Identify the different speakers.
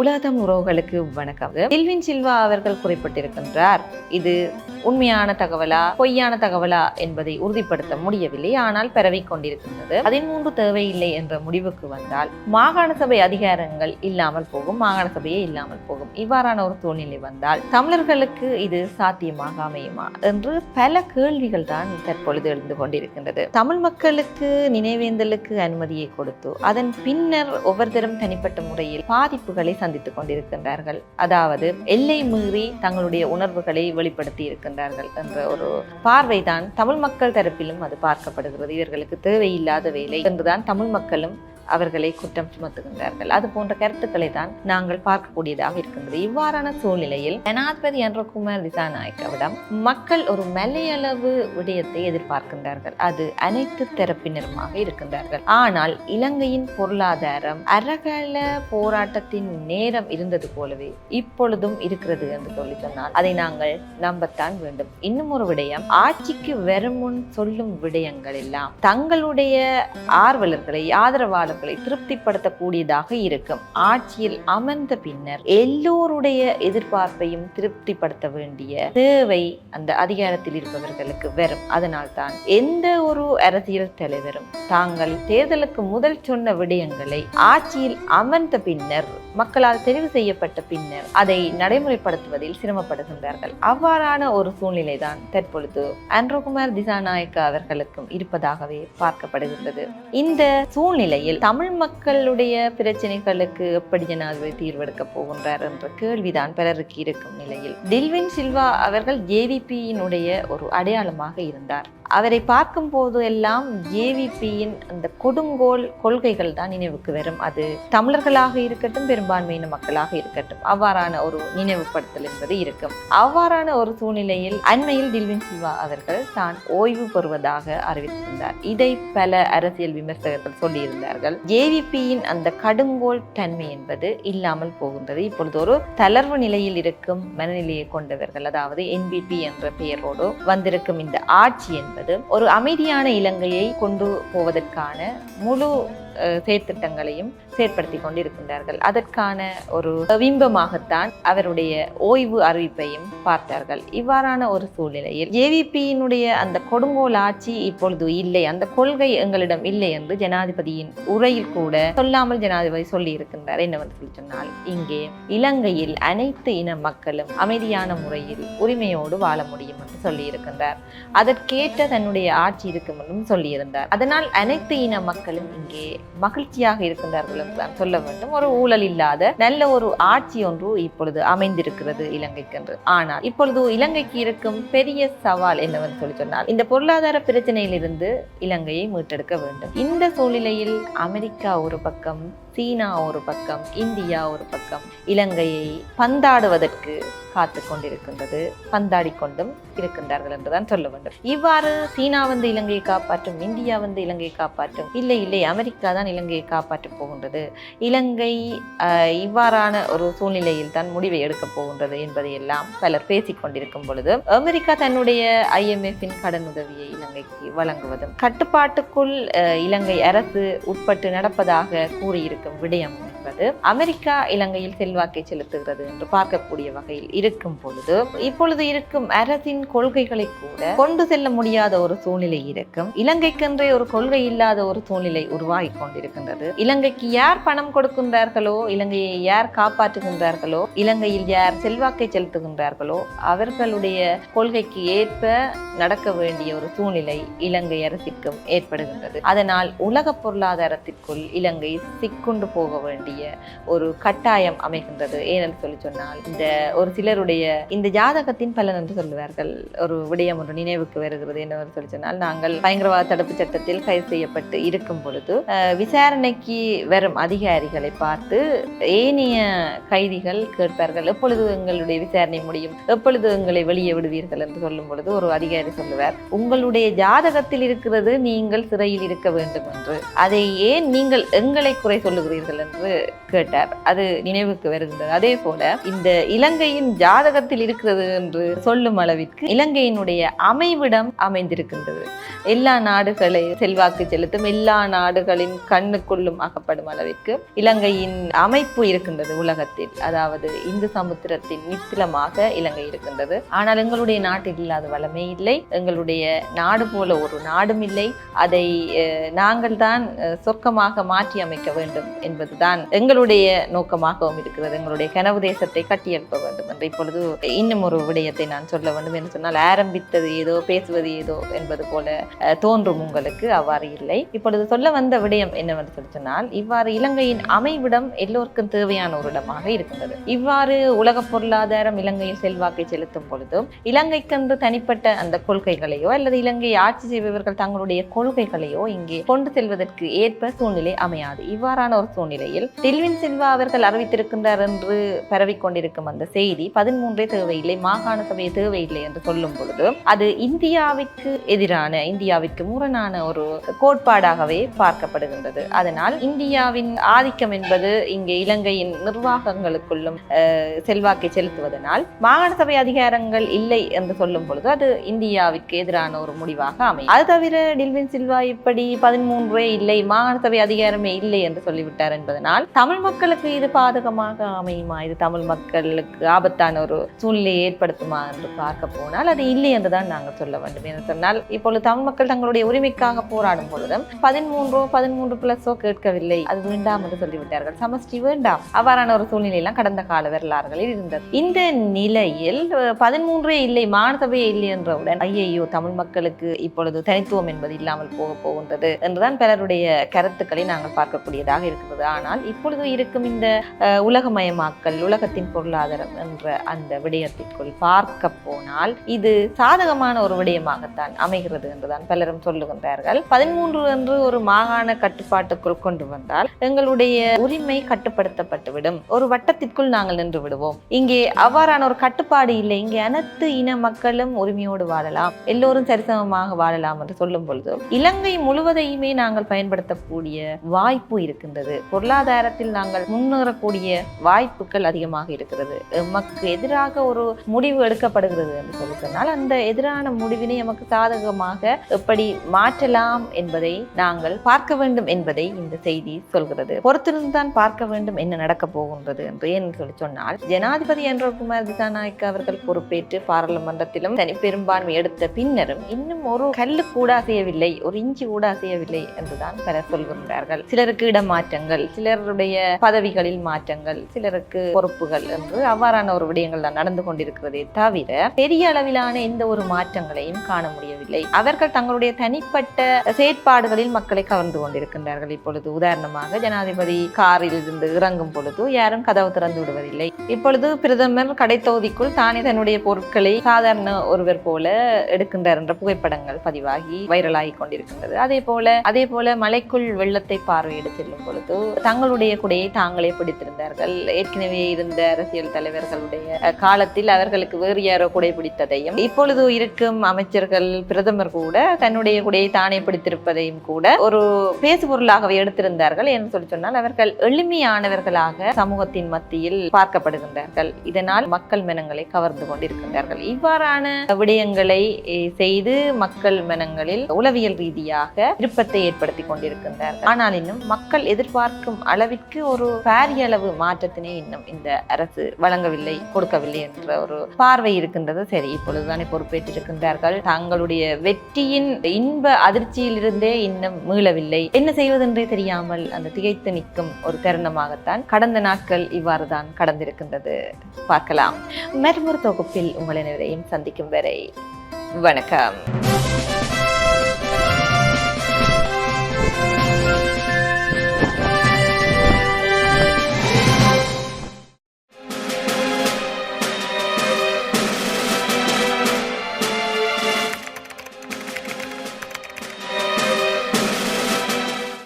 Speaker 1: உலகம் உறவுகளுக்கு வணக்கம் செல்வின் சில்வா அவர்கள் குறிப்பிட்டிருக்கின்றார் இது உண்மையான தகவலா பொய்யான தகவலா என்பதை உறுதிப்படுத்த முடியவில்லை ஆனால் பரவி கொண்டிருக்கின்றது பதிமூன்று தேவையில்லை என்ற முடிவுக்கு வந்தால் மாகாண சபை அதிகாரங்கள் இல்லாமல் போகும் மாகாண சபையே இல்லாமல் போகும் இவ்வாறான ஒரு சூழ்நிலை வந்தால் தமிழர்களுக்கு இது சாத்தியமாக அமையுமா என்று பல கேள்விகள் தான் தற்பொழுது எழுந்து கொண்டிருக்கின்றது தமிழ் மக்களுக்கு நினைவேந்தலுக்கு அனுமதியை கொடுத்து அதன் பின்னர் ஒவ்வொருத்தரும் தனிப்பட்ட முறையில் பாதிப்புகளை சந்தித்துக் கொண்டிருக்கின்றார்கள் அதாவது எல்லை மீறி தங்களுடைய உணர்வுகளை வெளிப்படுத்தி இருக்கின்றார்கள் என்ற ஒரு பார்வைதான் தமிழ் மக்கள் தரப்பிலும் அது பார்க்கப்படுகிறது இவர்களுக்கு தேவையில்லாத வேலை என்றுதான் தமிழ் மக்களும் அவர்களை குற்றம் சுமத்துகின்றார்கள் அது போன்ற கருத்துக்களை தான் நாங்கள் பார்க்கக்கூடியதாக இருக்கின்றது இவ்வாறான சூழ்நிலையில் ஜனாதிபதி என்றகுமார் திசாநாயக்கவிடம் மக்கள் ஒரு மலையளவு விடயத்தை எதிர்பார்க்கின்றார்கள் அது அனைத்து தரப்பினருமாக இருக்கின்றார்கள் ஆனால் இலங்கையின் பொருளாதாரம் அரகல போராட்டத்தின் நேரம் இருந்தது போலவே இப்பொழுதும் இருக்கிறது என்று சொல்லி சொன்னால் அதை நாங்கள் நம்பத்தான் வேண்டும் இன்னும் ஒரு விடயம் ஆட்சிக்கு வரும் முன் சொல்லும் விடயங்கள் எல்லாம் தங்களுடைய ஆர்வலர்களை ஆதரவாளர் அவர்களை திருப்திப்படுத்தக்கூடியதாக இருக்கும் ஆட்சியில் அமர்ந்த பின்னர் எல்லோருடைய எதிர்பார்ப்பையும் திருப்திப்படுத்த வேண்டிய தேவை அந்த அதிகாரத்தில் இருப்பவர்களுக்கு வரும் அதனால்தான் எந்த ஒரு அரசியல் தலைவரும் தாங்கள் தேர்தலுக்கு முதல் சொன்ன விடயங்களை ஆட்சியில் அமர்ந்த பின்னர் மக்களால் தெரிவு செய்யப்பட்ட பின்னர் அதை நடைமுறைப்படுத்துவதில் சிரமப்படுகின்றார்கள் அவ்வாறான ஒரு சூழ்நிலை தான் தற்பொழுது அன்ரோகுமார் திசாநாயக்க அவர்களுக்கும் இருப்பதாகவே பார்க்கப்படுகின்றது இந்த சூழ்நிலையில் தமிழ் மக்களுடைய பிரச்சனைகளுக்கு எப்படி ஜனாதிபதி தீர்வெடுக்கப் போகின்றார் என்ற கேள்விதான் பலருக்கு இருக்கும் நிலையில் டில்வின் சில்வா அவர்கள் ஜேவிபியினுடைய ஒரு அடையாளமாக இருந்தார் அவரை பார்க்கும் போது எல்லாம் ஏவிபியின் அந்த கொடுங்கோல் கொள்கைகள் தான் நினைவுக்கு வரும் அது தமிழர்களாக இருக்கட்டும் பெரும்பான்மையின மக்களாக இருக்கட்டும் அவ்வாறான ஒரு நினைவுபடுத்தல் என்பது இருக்கும் அவ்வாறான ஒரு சூழ்நிலையில் அண்மையில் தில்வின் சில்வா அவர்கள் தான் ஓய்வு பெறுவதாக அறிவித்திருந்தார் இதை பல அரசியல் விமர்சகர்கள் சொல்லியிருந்தார்கள் ஏவிபியின் அந்த கடுங்கோல் தன்மை என்பது இல்லாமல் போகின்றது இப்பொழுது ஒரு தளர்வு நிலையில் இருக்கும் மனநிலையை கொண்டவர்கள் அதாவது என்பிபி என்ற பெயரோடு வந்திருக்கும் இந்த ஆட்சி என்பது என்பது ஒரு அமைதியான இலங்கையை கொண்டு போவதற்கான முழு செயற்திட்டங்களையும் செயற்படுத்தி கொண்டிருக்கின்றார்கள் அதற்கான ஒரு பிம்பமாகத்தான் அவருடைய ஓய்வு அறிவிப்பையும் பார்த்தார்கள் இவ்வாறான ஒரு சூழ்நிலையில் ஏவிபியினுடைய அந்த கொடுங்கோல் ஆட்சி இப்பொழுது இல்லை அந்த கொள்கை எங்களிடம் இல்லை என்று ஜனாதிபதியின் உரையில் கூட சொல்லாமல் ஜனாதிபதி சொல்லி இருக்கின்றார் என்னவென்று சொல்லி சொன்னால் இங்கே இலங்கையில் அனைத்து இன மக்களும் அமைதியான முறையில் உரிமையோடு வாழ முடியும் என்று சொல்லியிருக்கின்றார் அதற்கேற்ற தன்னுடைய ஆட்சி இருக்கும் என்றும் சொல்லியிருந்தார் அதனால் அனைத்து இன மக்களும் இங்கே மகிழ்ச்சியாக இருக்கின்றார்கள் நான் சொல்ல வேண்டும் ஒரு ஊழல் இல்லாத நல்ல ஒரு ஆட்சி ஒன்று இப்பொழுது அமைந்திருக்கிறது இலங்கைக்கு என்று ஆனால் இப்பொழுது இலங்கைக்கு இருக்கும் பெரிய சவால் என்னவென்று சொல்லி சொன்னால் இந்த பொருளாதார பிரச்சனையிலிருந்து இலங்கையை மீட்டெடுக்க வேண்டும் இந்த சூழ்நிலையில் அமெரிக்கா ஒரு பக்கம் சீனா ஒரு பக்கம் இந்தியா ஒரு பக்கம் இலங்கையை பந்தாடுவதற்கு காத்து கொண்டிருக்கின்றது பந்தாடி கொண்டும் இருக்கின்றார்கள் என்றுதான் சொல்ல வேண்டும் இவ்வாறு சீனா வந்து இலங்கையை காப்பாற்றும் இந்தியா வந்து இலங்கையை காப்பாற்றும் இல்லை இல்லை அமெரிக்கா தான் இலங்கையை காப்பாற்றப் போகின்றது இலங்கை இவ்வாறான ஒரு சூழ்நிலையில் தான் முடிவை எடுக்கப் போகின்றது என்பதை எல்லாம் பலர் பேசிக் கொண்டிருக்கும் பொழுது அமெரிக்கா தன்னுடைய ஐஎம்எஃபின் கடன் உதவியை இலங்கைக்கு வழங்குவதும் கட்டுப்பாட்டுக்குள் இலங்கை அரசு உட்பட்டு நடப்பதாக கூறியிருக்கிறது இருக்கும் விடயம் என்பது அமெரிக்கா இலங்கையில் செல்வாக்கை செலுத்துகிறது என்று பார்க்கக்கூடிய வகையில் இருக்கும் பொழுது இப்பொழுது இருக்கும் அரசின் கொள்கைகளை கூட கொண்டு செல்ல முடியாத ஒரு சூழ்நிலை இருக்கும் இலங்கைக்கென்றே ஒரு கொள்கை இல்லாத ஒரு சூழ்நிலை உருவாகி கொண்டிருக்கின்றது இலங்கைக்கு யார் பணம் கொடுக்கின்றார்களோ இலங்கையை யார் காப்பாற்றுகின்றார்களோ இலங்கையில் யார் செல்வாக்கை செலுத்துகின்றார்களோ அவர்களுடைய கொள்கைக்கு ஏற்ப நடக்க வேண்டிய ஒரு சூழ்நிலை இலங்கை அரசிற்கும் ஏற்படுகின்றது அதனால் உலக பொருளாதாரத்திற்குள் இலங்கை சிக்கும் கொண்டு போக வேண்டிய ஒரு கட்டாயம் அமைகின்றது ஏனென்று சொல்லி சொன்னால் இந்த ஒரு சிலருடைய இந்த ஜாதகத்தின் பலன் என்று சொல்லுவார்கள் ஒரு விடயம் ஒன்று நினைவுக்கு வருகிறது என்று சொல்லி சொன்னால் நாங்கள் பயங்கரவாத தடுப்பு சட்டத்தில் கைது செய்யப்பட்டு இருக்கும் பொழுது விசாரணைக்கு வரும் அதிகாரிகளை பார்த்து ஏனைய கைதிகள் கேட்பார்கள் எப்பொழுது எங்களுடைய விசாரணை முடியும் எப்பொழுது எங்களை வெளியே விடுவீர்கள் என்று சொல்லும் பொழுது ஒரு அதிகாரி சொல்லுவார் உங்களுடைய ஜாதகத்தில் இருக்கிறது நீங்கள் சிறையில் இருக்க வேண்டும் என்று அதை ஏன் நீங்கள் எங்களை குறை சொல்லு சொல்லுகிறீர்கள் என்று கேட்டார் அது நினைவுக்கு வருகின்றது அதே போல இந்த இலங்கையின் ஜாதகத்தில் இருக்கிறது என்று சொல்லும் அளவிற்கு இலங்கையினுடைய அமைவிடம் அமைந்திருக்கின்றது எல்லா நாடுகளை செல்வாக்கு செலுத்தும் எல்லா நாடுகளின் கண்ணுக்குள்ளும் அகப்படும் அளவிற்கு இலங்கையின் அமைப்பு இருக்கின்றது உலகத்தில் அதாவது இந்து சமுத்திரத்தின் மித்திலமாக இலங்கை இருக்கின்றது ஆனால் எங்களுடைய நாட்டில் இல்லாத வளமே இல்லை எங்களுடைய நாடு போல ஒரு நாடும் இல்லை அதை நாங்கள் தான் சொர்க்கமாக மாற்றி அமைக்க வேண்டும் என்பதுதான் எங்களுடைய நோக்கமாகவும் இருக்கிறது எங்களுடைய கனவு தேசத்தை கட்டியெழுப்ப வேண்டும் என்று இப்பொழுது இன்னும் ஒரு விடயத்தை நான் சொல்ல வேண்டும் என்று சொன்னால் ஆரம்பித்தது ஏதோ பேசுவது ஏதோ என்பது போல தோன்றும் உங்களுக்கு அவ்வாறு இல்லை இப்பொழுது சொல்ல வந்த விடயம் என்னவென்று சொல்லி சொன்னால் இவ்வாறு இலங்கையின் அமைவிடம் எல்லோருக்கும் தேவையான ஒரு இடமாக இருக்கின்றது இவ்வாறு உலக பொருளாதாரம் இலங்கையில் செல்வாக்கை செலுத்தும் பொழுதும் இலங்கைக்கென்று தனிப்பட்ட அந்த கொள்கைகளையோ அல்லது இலங்கையை ஆட்சி செய்பவர்கள் தங்களுடைய கொள்கைகளையோ இங்கே கொண்டு செல்வதற்கு ஏற்ப சூழ்நிலை அமையாது இவ்வாறான ஒரு சூழ்நிலையில் டில்வின் சில்வா அவர்கள் அறிவித்திருக்கின்றார் என்று பரவிக்கொண்டிருக்கும் அந்த செய்தி பதிமூன்றே தேவையில்லை மாகாண சபை தேவையில்லை என்று சொல்லும் பொழுது அது இந்தியாவிற்கு எதிரான இந்தியாவிற்கு முரணான ஒரு கோட்பாடாகவே பார்க்கப்படுகின்றது அதனால் இந்தியாவின் ஆதிக்கம் என்பது இங்கே இலங்கையின் நிர்வாகங்களுக்குள்ளும் செல்வாக்கை செலுத்துவதனால் மாகாண சபை அதிகாரங்கள் இல்லை என்று சொல்லும் பொழுது அது இந்தியாவிற்கு எதிரான ஒரு முடிவாக அமையும் அது தவிர டில்வின் சில்வா இப்படி பதிமூன்றே இல்லை மாகாண சபை அதிகாரமே இல்லை என்று சொல்லி விட்டார் என்பதனால் தமிழ் மக்களுக்கு இது பாதகமாக அமையுமா இது தமிழ் மக்களுக்கு ஆபத்தான ஒரு சூழ்நிலையை ஏற்படுத்துமா என்று பார்க்க போனால் அது இல்லை என்றுதான் நாங்கள் சொல்ல வேண்டும் என்று சொன்னால் இப்பொழுது தமிழ் மக்கள் தங்களுடைய உரிமைக்காக போராடும் பொழுதும் பதிமூன்றோ பதிமூன்று பிளஸோ கேட்கவில்லை அது வேண்டாம் என்று சொல்லிவிட்டார்கள் சமஷ்டி வேண்டாம் அவ்வாறான ஒரு சூழ்நிலையெல்லாம் கடந்த கால வரலாறுகளில் இருந்தது இந்த நிலையில் பதிமூன்றே இல்லை மாணசபையே இல்லை என்றவுடன் ஐயையோ தமிழ் மக்களுக்கு இப்பொழுது தனித்துவம் என்பது இல்லாமல் போக போகின்றது என்றுதான் பலருடைய கருத்துக்களை நாங்கள் பார்க்கக்கூடியதாக இருக்கும் இருந்தது ஆனால் இப்பொழுது இருக்கும் இந்த உலகமயமாக்கல் உலகத்தின் பொருளாதாரம் என்ற அந்த விடயத்திற்குள் பார்க்க போனால் இது சாதகமான ஒரு விடயமாகத்தான் அமைகிறது என்றுதான் பலரும் சொல்லுகின்றார்கள் பதிமூன்று என்று ஒரு மாகாண கட்டுப்பாட்டுக்குள் கொண்டு வந்தால் எங்களுடைய உரிமை கட்டுப்படுத்தப்பட்டுவிடும் ஒரு வட்டத்திற்குள் நாங்கள் நின்று விடுவோம் இங்கே அவ்வாறான ஒரு கட்டுப்பாடு இல்லை இங்கே அனைத்து இன மக்களும் உரிமையோடு வாழலாம் எல்லோரும் சரிசமமாக வாழலாம் என்று சொல்லும் பொழுது இலங்கை முழுவதையுமே நாங்கள் பயன்படுத்தக்கூடிய வாய்ப்பு இருக்கின்றது இருக்கிறது பொருளாதாரத்தில் நாங்கள் முன்னேறக்கூடிய வாய்ப்புகள் அதிகமாக இருக்கிறது எமக்கு எதிராக ஒரு முடிவு எடுக்கப்படுகிறது என்று சொல்லி அந்த எதிரான முடிவினை எமக்கு சாதகமாக எப்படி மாற்றலாம் என்பதை நாங்கள் பார்க்க வேண்டும் என்பதை இந்த செய்தி சொல்கிறது பொறுத்திருந்து தான் பார்க்க வேண்டும் என்ன நடக்க போகின்றது என்று ஏன் சொல்லி சொன்னால் ஜனாதிபதி என்ற குமார் திசாநாயக் அவர்கள் பொறுப்பேற்று பாராளுமன்றத்திலும் தனி பெரும்பான்மை எடுத்த பின்னரும் இன்னும் ஒரு கல்லு கூட அசையவில்லை ஒரு இஞ்சி கூட அசையவில்லை என்றுதான் பலர் சொல்கின்றார்கள் சிலருக்கு இடமாற்றம் மாற்றங்கள் சிலருடைய பதவிகளில் மாற்றங்கள் சிலருக்கு பொறுப்புகள் என்று அவ்வாறான ஒரு விடயங்கள் தான் நடந்து கொண்டிருக்கிறதே தவிர பெரிய அளவிலான எந்த ஒரு மாற்றங்களையும் காண முடியவில்லை அவர்கள் தங்களுடைய தனிப்பட்ட செயற்பாடுகளில் மக்களை கவர்ந்து கொண்டிருக்கின்றார்கள் இப்பொழுது உதாரணமாக ஜனாதிபதி காரில் இருந்து இறங்கும் பொழுது யாரும் கதவு திறந்து விடுவதில்லை இப்பொழுது பிரதமர் கடை தொகுதிக்குள் தானே தன்னுடைய பொருட்களை சாதாரண ஒருவர் போல எடுக்கின்றார் என்ற புகைப்படங்கள் பதிவாகி வைரலாகி கொண்டிருக்கின்றது அதே போல அதே போல மலைக்குள் வெள்ளத்தை பார்வையிட செல்லும் பொழுது பொழுது தங்களுடைய குடையை தாங்களே பிடித்திருந்தார்கள் ஏற்கனவே இருந்த அரசியல் தலைவர்களுடைய காலத்தில் அவர்களுக்கு வேறு யாரோ குடை பிடித்ததையும் இப்பொழுது இருக்கும் அமைச்சர்கள் பிரதமர் கூட தன்னுடைய குடையை தானே பிடித்திருப்பதையும் கூட ஒரு பேசுபொருளாகவே எடுத்திருந்தார்கள் என்று சொல்லி சொன்னால் அவர்கள் எளிமையானவர்களாக சமூகத்தின் மத்தியில் பார்க்கப்படுகின்றார்கள் இதனால் மக்கள் மனங்களை கவர்ந்து கொண்டிருக்கின்றார்கள் இவ்வாறான விடயங்களை செய்து மக்கள் மனங்களில் உளவியல் ரீதியாக விருப்பத்தை ஏற்படுத்தி கொண்டிருக்கின்றார்கள் ஆனால் இன்னும் மக்கள் எதிர்ப்பு எதிர்பார்க்கும் அளவிற்கு ஒரு பாரிய அளவு மாற்றத்தினை இன்னும் இந்த அரசு வழங்கவில்லை கொடுக்கவில்லை என்ற ஒரு பார்வை இருக்கின்றது சரி இப்பொழுதுதானே இருக்கின்றார்கள் தங்களுடைய வெற்றியின் இன்ப அதிர்ச்சியிலிருந்தே இன்னும் மீளவில்லை என்ன செய்வதென்றே தெரியாமல் அந்த திகைத்து நிற்கும் ஒரு தருணமாகத்தான் கடந்த நாட்கள் இவ்வாறு தான் கடந்திருக்கின்றது பார்க்கலாம் மருமரு தொகுப்பில் உங்களை சந்திக்கும் வரை வணக்கம்